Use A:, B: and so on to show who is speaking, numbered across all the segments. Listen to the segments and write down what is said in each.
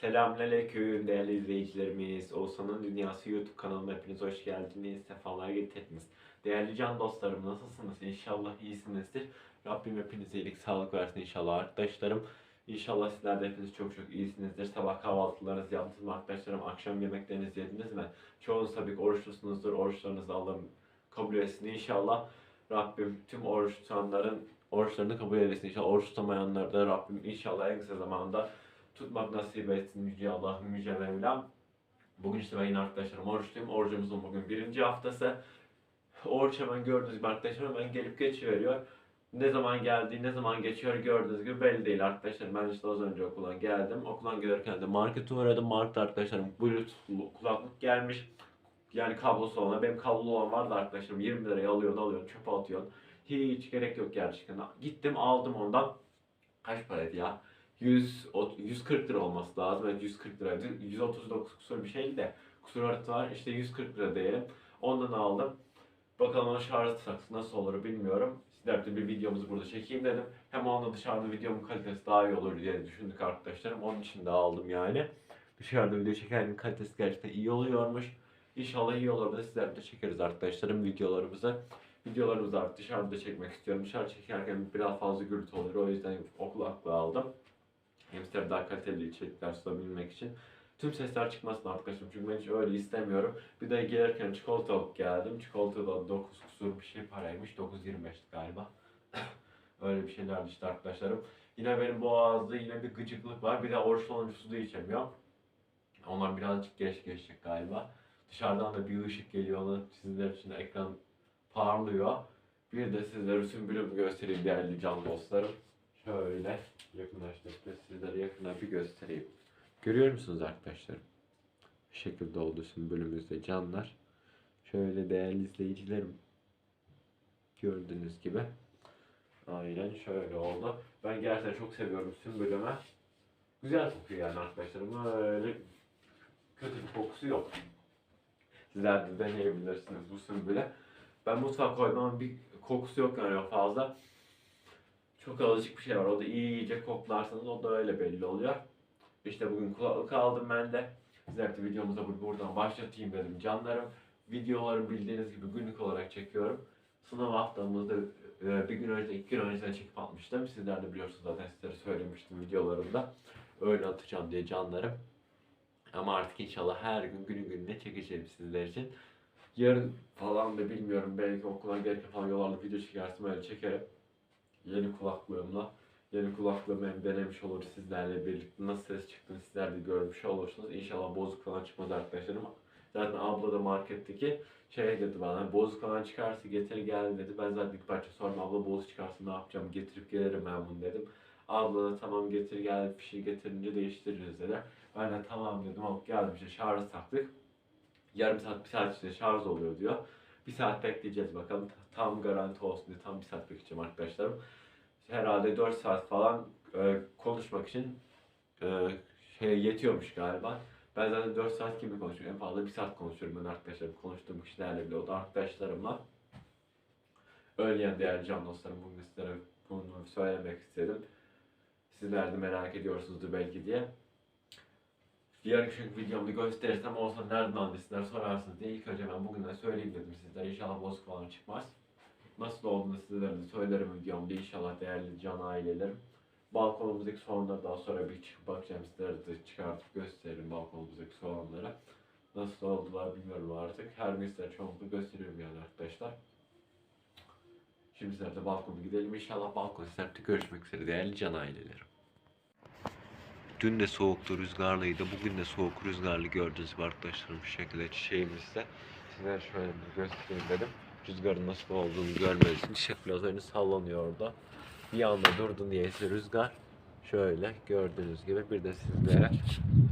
A: Selamünaleyküm değerli izleyicilerimiz. Oğuzhan'ın Dünyası YouTube kanalıma hepiniz hoş geldiniz. Sefalar getirdiniz. Değerli can dostlarım nasılsınız? İnşallah iyisinizdir. Rabbim hepinize iyilik, sağlık versin inşallah arkadaşlarım. İnşallah sizler de hepiniz çok çok iyisinizdir. Sabah kahvaltılarınızı yaptınız mı arkadaşlarım? Akşam yemeklerinizi yediniz mi? Çoğunuz tabii ki oruçlusunuzdur. Oruçlarınızı Allah'ım kabul etsin inşallah. Rabbim tüm oruç tutanların oruçlarını kabul etsin inşallah. Oruç tutamayanlar da Rabbim inşallah en kısa zamanda tutmak nasip etsin Yüce Allah'ım, Yüce Mevlam. Bugün işte ben arkadaşlarım oruçluyum. Orucumuzun bugün birinci haftası. Oruç hemen gördüğünüz gibi arkadaşlar hemen gelip geçiveriyor. Ne zaman geldiği, ne zaman geçiyor gördüğünüz gibi belli değil arkadaşlar. Ben işte az önce okuldan geldim. Okuldan gelirken de markete uğradım. Markette arkadaşlarım bluetoothlu kulaklık gelmiş. Yani kablosu olan. Benim kablolu olan vardı arkadaşlarım. 20 liraya alıyorsun, alıyorsun, çöpe atıyorsun. Hiç gerek yok gerçekten. Gittim aldım ondan. Kaç paraydı ya? 100, ot- 140 lira olması lazım. Evet 140 liraydı. 139 kusur bir şeydi de. Kusur artı var. İşte 140 lira diyelim. Ondan aldım. Bakalım o şarj taksı nasıl olur bilmiyorum. Sizler de bir videomuzu burada çekeyim dedim. Hem onunla dışarıda videomun kalitesi daha iyi olur diye düşündük arkadaşlarım. Onun için de aldım yani. Dışarıda video çekenin kalitesi gerçekten iyi oluyormuş. İnşallah iyi olur da sizler de çekeriz arkadaşlarım videolarımızı. Videolarımızı artık dışarıda çekmek istiyorum. Dışarı çekerken biraz fazla gürültü oluyor. O yüzden o kulaklığı aldım. Hem sizlere daha kaliteli içerikler sunabilmek için. Tüm sesler çıkmasın arkadaşım çünkü ben hiç öyle istemiyorum. Bir de gelirken çikolata alıp geldim. Çikolata da 9 kusur bir şey paraymış. 9.25 galiba. öyle bir şeylerdi işte arkadaşlarım. Yine benim boğazda yine bir gıcıklık var. Bir de oruçlu olunca su da içemiyorum. Onlar birazcık geç geçecek galiba. Dışarıdan da bir ışık geliyor. Onu sizler için ekran parlıyor. Bir de sizlere sümbülümü göstereyim değerli can dostlarım. Şöyle yakınlaştırıp da sizlere yakından bir göstereyim. Görüyor musunuz arkadaşlarım? Bu şekilde oldu sümbülümüzde canlar. Şöyle değerli izleyicilerim. Gördüğünüz gibi. Aynen şöyle oldu. Ben gerçekten çok seviyorum sümbülümü. Güzel kokuyor yani arkadaşlarım. Öyle kötü bir kokusu yok. Sizler de deneyebilirsiniz bu sümbüle. Ben mutfağa koymam bir kokusu yok yani fazla. Çok azıcık bir şey var. O da iyice koklarsanız o da öyle belli oluyor. İşte bugün kulaklık aldım ben de. Sizler de videomuza bur- buradan başlatayım dedim canlarım. Videoları bildiğiniz gibi günlük olarak çekiyorum. Sınav haftamızda e, bir gün önce, iki gün önceden çekip atmıştım. Sizler de biliyorsunuz zaten sizlere söylemiştim videolarımda. Öyle atacağım diye canlarım. Ama artık inşallah her gün günü gününe çekeceğim sizler için. Yarın falan da bilmiyorum belki okula gelirken falan yollarda video çekersem öyle çekerim. Yeni kulaklığımla. Yeni kulaklığımı hem denemiş olur sizlerle birlikte. Nasıl ses çıktığını sizler de görmüş olursunuz. İnşallah bozuk falan çıkmaz arkadaşlarım. Zaten abla da marketteki şey dedi bana bozuk falan çıkarsa getir gel dedi. Ben zaten ilk başta sordum abla bozuk çıkarsa ne yapacağım getirip gelirim ben bunu dedim. Abla da tamam getir gel bir şey getirince değiştiririz dedi. Ben de tamam dedim alıp geldim işte şarj taktık. Yarım saat bir saat içinde şarj oluyor diyor. Bir saat bekleyeceğiz bakalım. Tam garanti olsun diye tam bir saat bekleyeceğim arkadaşlarım. Herhalde 4 saat falan e, konuşmak için e, şey yetiyormuş galiba. Ben zaten 4 saat gibi konuşuyorum. En fazla 1 saat konuşuyorum ben arkadaşlarım. Konuştuğum kişilerle bile o da arkadaşlarımla. Öyle yani değerli can dostlarım. Bugün sizlere bunu söylemek istedim. Sizler de merak ediyorsunuzdur belki diye. Diğer küçük videomda gösterirsem olsa nereden annesler sorarsınız diye ilk önce ben bugünden söyleyeyim dedim sizlere. İnşallah bozuk falan çıkmaz. Nasıl olduğunu sizlere de söylerim videomda inşallah değerli can ailelerim. Balkonumuzdaki soğanları daha sonra bir çıkıp bakacağım sizlere de çıkartıp gösteririm balkonumuzdaki soğanları. Nasıl oldular bilmiyorum artık. Her gün sizlere çoğunlukla gösteriyorum yani arkadaşlar. Şimdi sizler de balkona gidelim. İnşallah balkon sizlerle görüşmek üzere değerli can ailelerim. Dün de soğuktu, rüzgarlıydı. Bugün de soğuk, rüzgarlı gördüğünüz gibi arkadaşlarım şu şekilde çiçeğimizde. Size şöyle bir göstereyim dedim. Rüzgarın nasıl olduğunu görmeniz için biraz önce sallanıyor orada. Bir anda durdu niyeyse rüzgar. Şöyle gördüğünüz gibi bir de sizlere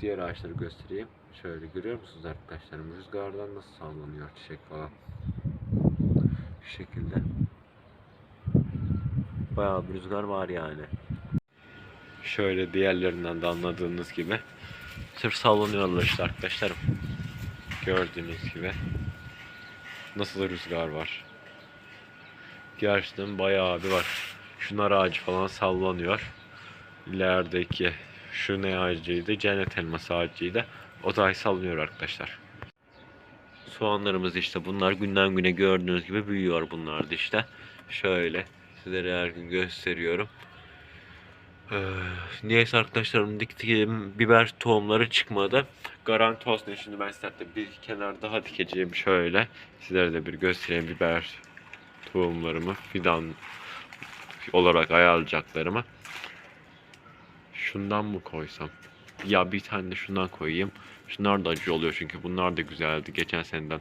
A: diğer ağaçları göstereyim. Şöyle görüyor musunuz arkadaşlarım? Rüzgardan nasıl sallanıyor çiçek falan. Şu şekilde. Bayağı bir rüzgar var yani. Şöyle diğerlerinden de anladığınız gibi. Sırf sallanıyorlar işte arkadaşlarım. Gördüğünüz gibi. Nasıl rüzgar var. Gerçekten bayağı bir var. Şunlar ağacı falan sallanıyor. İlerideki Şu ne ağacıydı? Cennet elması ağacıydı. O da salınıyor arkadaşlar. Soğanlarımız işte bunlar günden güne gördüğünüz gibi büyüyor bunlar işte. Şöyle sizlere her gün gösteriyorum. Ee, niyeyse arkadaşlarım diktiğim biber tohumları çıkmadı. Garanti olsun şimdi ben size bir kenar daha dikeceğim şöyle. Sizlere de bir göstereyim biber tohumlarımı fidan olarak ayarlayacaklarımı. Şundan mı koysam? Ya bir tane de şundan koyayım. Şunlar da acı oluyor çünkü bunlar da güzeldi geçen seneden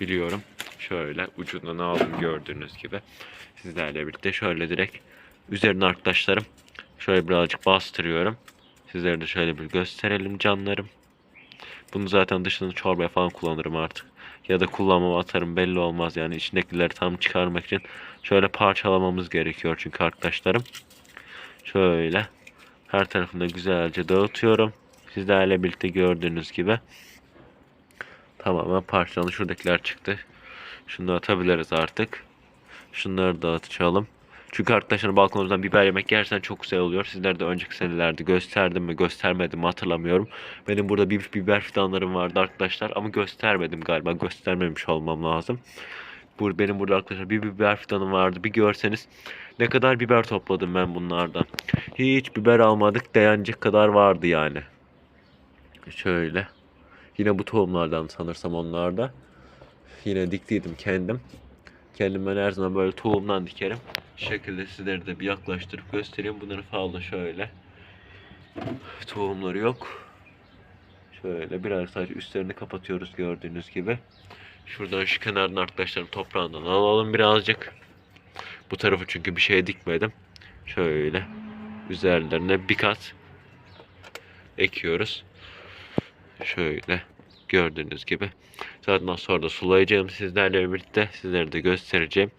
A: biliyorum. Şöyle ucundan aldım gördüğünüz gibi. Sizlerle birlikte şöyle direkt üzerine arkadaşlarım şöyle birazcık bastırıyorum. Sizlere de şöyle bir gösterelim canlarım. Bunu zaten dışını çorbaya falan kullanırım artık. Ya da kullanmam atarım belli olmaz yani içindekileri tam çıkarmak için şöyle parçalamamız gerekiyor çünkü arkadaşlarım. Şöyle her tarafını güzelce dağıtıyorum. Sizlerle birlikte gördüğünüz gibi. Tamamen parçalandı. Şuradakiler çıktı. Şunu atabiliriz artık. Şunları dağıtalım. Çünkü arkadaşlar balkonumuzdan biber yemek gerçekten çok güzel oluyor. Sizler de önceki senelerde gösterdim mi göstermedim mi hatırlamıyorum. Benim burada bir biber fidanlarım vardı arkadaşlar ama göstermedim galiba. Göstermemiş olmam lazım. Bu, benim burada arkadaşlar bir biber fidanım vardı. Bir görseniz ne kadar biber topladım ben bunlardan. Hiç biber almadık dayanacak kadar vardı yani. Şöyle. Yine bu tohumlardan sanırsam onlarda. Yine diktiydim kendim. Kendim ben her zaman böyle tohumdan dikerim. Şu şekilde sizlere de bir yaklaştırıp göstereyim. Bunları fazla şöyle. Tohumları yok. Şöyle biraz sadece üstlerini kapatıyoruz gördüğünüz gibi. Şuradan şu kenardan arkadaşlarım toprağından alalım birazcık. Bu tarafı çünkü bir şey dikmedim. Şöyle üzerlerine bir kat ekiyoruz. Şöyle gördüğünüz gibi. Zaten sonra da sulayacağım sizlerle birlikte. Sizlere de göstereceğim.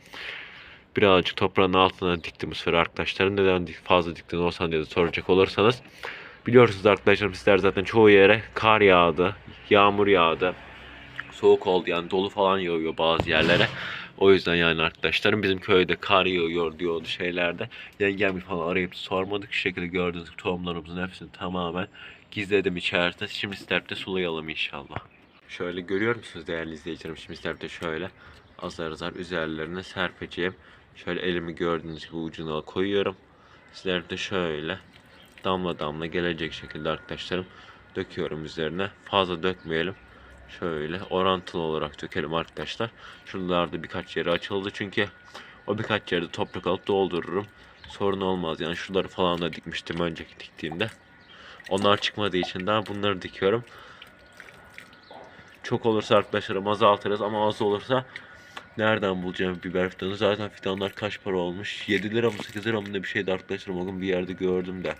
A: Birazcık toprağın altına diktim sefer arkadaşlarım. Neden fazla diktin olsan diye soracak olursanız. Biliyorsunuz arkadaşlarım sizler zaten çoğu yere kar yağdı, yağmur yağdı. Soğuk oldu yani dolu falan yağıyor bazı yerlere. O yüzden yani arkadaşlarım bizim köyde kar yağıyor diyordu şeylerde. Yengem falan arayıp sormadık. Şu şekilde gördüğünüz tohumlarımızın hepsini tamamen gizledim içerisinde. Şimdi sterpte sulayalım inşallah. Şöyle görüyor musunuz değerli izleyicilerim? Şimdi sterpte şöyle azar azar üzerlerine serpeceğim. Şöyle elimi gördüğünüz gibi ucuna koyuyorum. Sizler de şöyle damla damla gelecek şekilde arkadaşlarım döküyorum üzerine. Fazla dökmeyelim. Şöyle orantılı olarak dökelim arkadaşlar. Şuralarda birkaç yeri açıldı çünkü o birkaç yerde toprak alıp doldururum. Sorun olmaz yani şuraları falan da dikmiştim önceki diktiğimde. Onlar çıkmadığı için daha bunları dikiyorum. Çok olursa arkadaşlarım azaltırız ama az olursa nereden bulacağım biber fidanı? Zaten fidanlar kaç para olmuş? 7 lira mı 8 lira mı ne bir şeydi arkadaşlarım. O gün bir yerde gördüm de.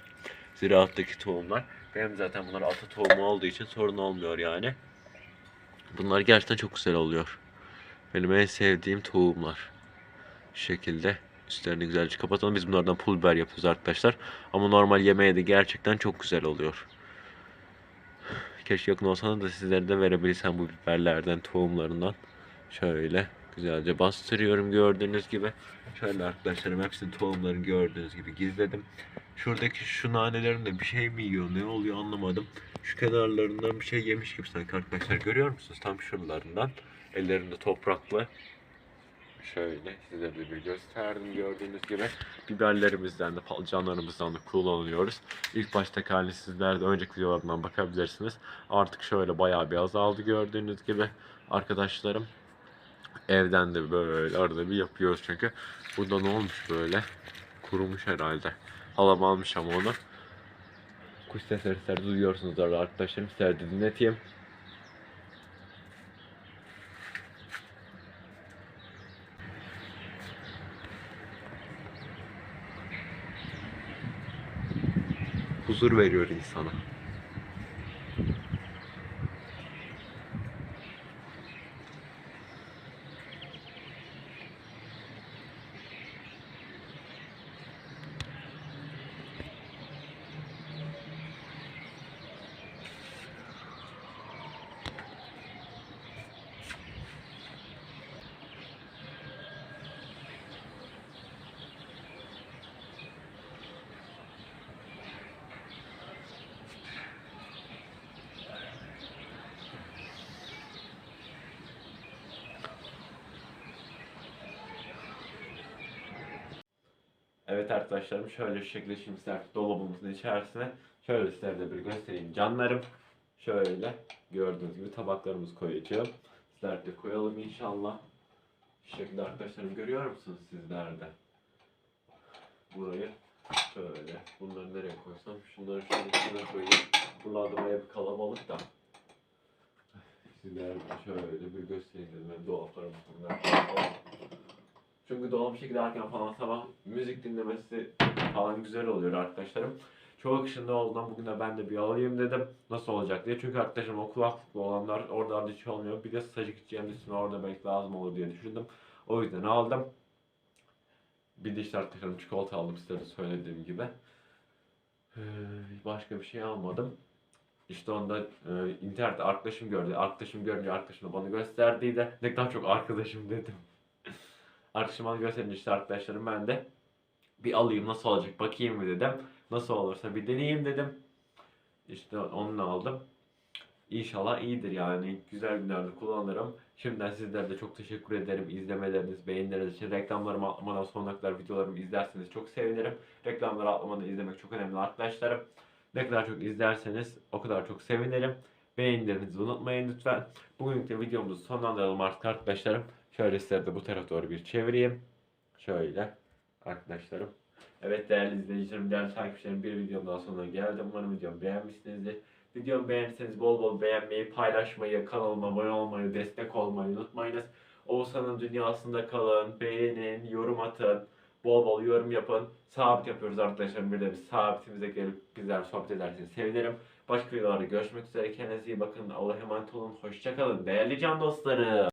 A: Ziraattaki tohumlar. Benim zaten bunlar ata tohumu olduğu için sorun olmuyor yani. Bunlar gerçekten çok güzel oluyor. Benim en sevdiğim tohumlar. Şu şekilde üstlerini güzelce kapatalım. Biz bunlardan pul biber yapıyoruz arkadaşlar. Ama normal yemeğe de gerçekten çok güzel oluyor. Keşke yakın olsanız da sizlere de verebilsem bu biberlerden, tohumlarından. Şöyle güzelce bastırıyorum gördüğünüz gibi. Şöyle arkadaşlarım hepsini tohumlarını gördüğünüz gibi gizledim. Şuradaki şu nanelerin de bir şey mi yiyor ne oluyor anlamadım. Şu kenarlarından bir şey yemiş gibi sanki arkadaşlar görüyor musunuz? Tam şuralarından ellerinde topraklı. Şöyle size de bir gösterdim gördüğünüz gibi. Biberlerimizden de patlıcanlarımızdan da kullanıyoruz. İlk başta halini sizler de önceki videolarından bakabilirsiniz. Artık şöyle bayağı bir azaldı gördüğünüz gibi arkadaşlarım. Evden de böyle arada bir yapıyoruz çünkü. Burada ne olmuş böyle? Kurumuş herhalde. Halam almış ama onu. Kuş sesleri duyuyorsunuz arkadaşlarım. Sizler dinleteyim. Huzur veriyor insana. Evet arkadaşlarım şöyle şu şekilde şimdi size dolabımızın içerisine şöyle sizlere de bir göstereyim canlarım. Şöyle gördüğünüz gibi tabaklarımızı koyacağım. Sizler de koyalım inşallah. Şu şekilde arkadaşlarım görüyor musunuz sizler de? Burayı şöyle. Bunları nereye koysam? Şunları şöyle şuraya koyayım. Buralarda bayağı bir kalabalık da. Sizler de şöyle bir göstereyim dedim. Ben dolaplarımı bunlar. Dolap giderken falan sabah müzik dinlemesi falan güzel oluyor arkadaşlarım. Çok akışında olduğundan bugün de ben de bir alayım dedim. Nasıl olacak diye. Çünkü arkadaşlarım o kulaklıklı olanlar oralarda hiç olmuyor. Bir de stajı gideceğim üstüne orada belki lazım olur diye düşündüm. O yüzden aldım. Bir de işte arkadaşlarım çikolata aldım size de söylediğim gibi. Ee, Başka bir şey almadım. İşte onda e, internette arkadaşım gördü. Arkadaşım görünce arkadaşım da bana gösterdiydi. Ne kadar çok arkadaşım dedim. Bana gösterince arkadaşlarım ben de bir alayım nasıl olacak bakayım mı dedim. Nasıl olursa bir deneyeyim dedim. İşte onu aldım. İnşallah iyidir yani. Güzel günlerde kullanırım. Şimdiden sizlere de çok teşekkür ederim. İzlemeleriniz, beğenileriniz için. Reklamlarımı atlamadan sonuna kadar videolarımı izlerseniz çok sevinirim. Reklamları atlamadan izlemek çok önemli arkadaşlarım. Ne kadar çok izlerseniz o kadar çok sevinirim. Beğenilerinizi unutmayın lütfen. Bugünkü de videomuzu sonlandıralım artık arkadaşlarım. Şöyle de bu tarafa doğru bir çevireyim. Şöyle arkadaşlarım. Evet değerli izleyicilerim, değerli takipçilerim bir videom daha sonuna geldim. Umarım videomu beğenmişsinizdir. Videomu beğendiyseniz bol bol beğenmeyi, paylaşmayı, kanalıma abone olmayı, destek olmayı unutmayınız. Oğuzhan'ın dünyasında kalın, beğenin, yorum atın, bol bol yorum yapın. Sabit yapıyoruz arkadaşlar. Bir de biz sabitimize gelip bizler sohbet ederseniz sevinirim. Başka videolarda görüşmek üzere. Kendinize iyi bakın. Allah'a emanet olun. Hoşçakalın. Değerli can dostlarım.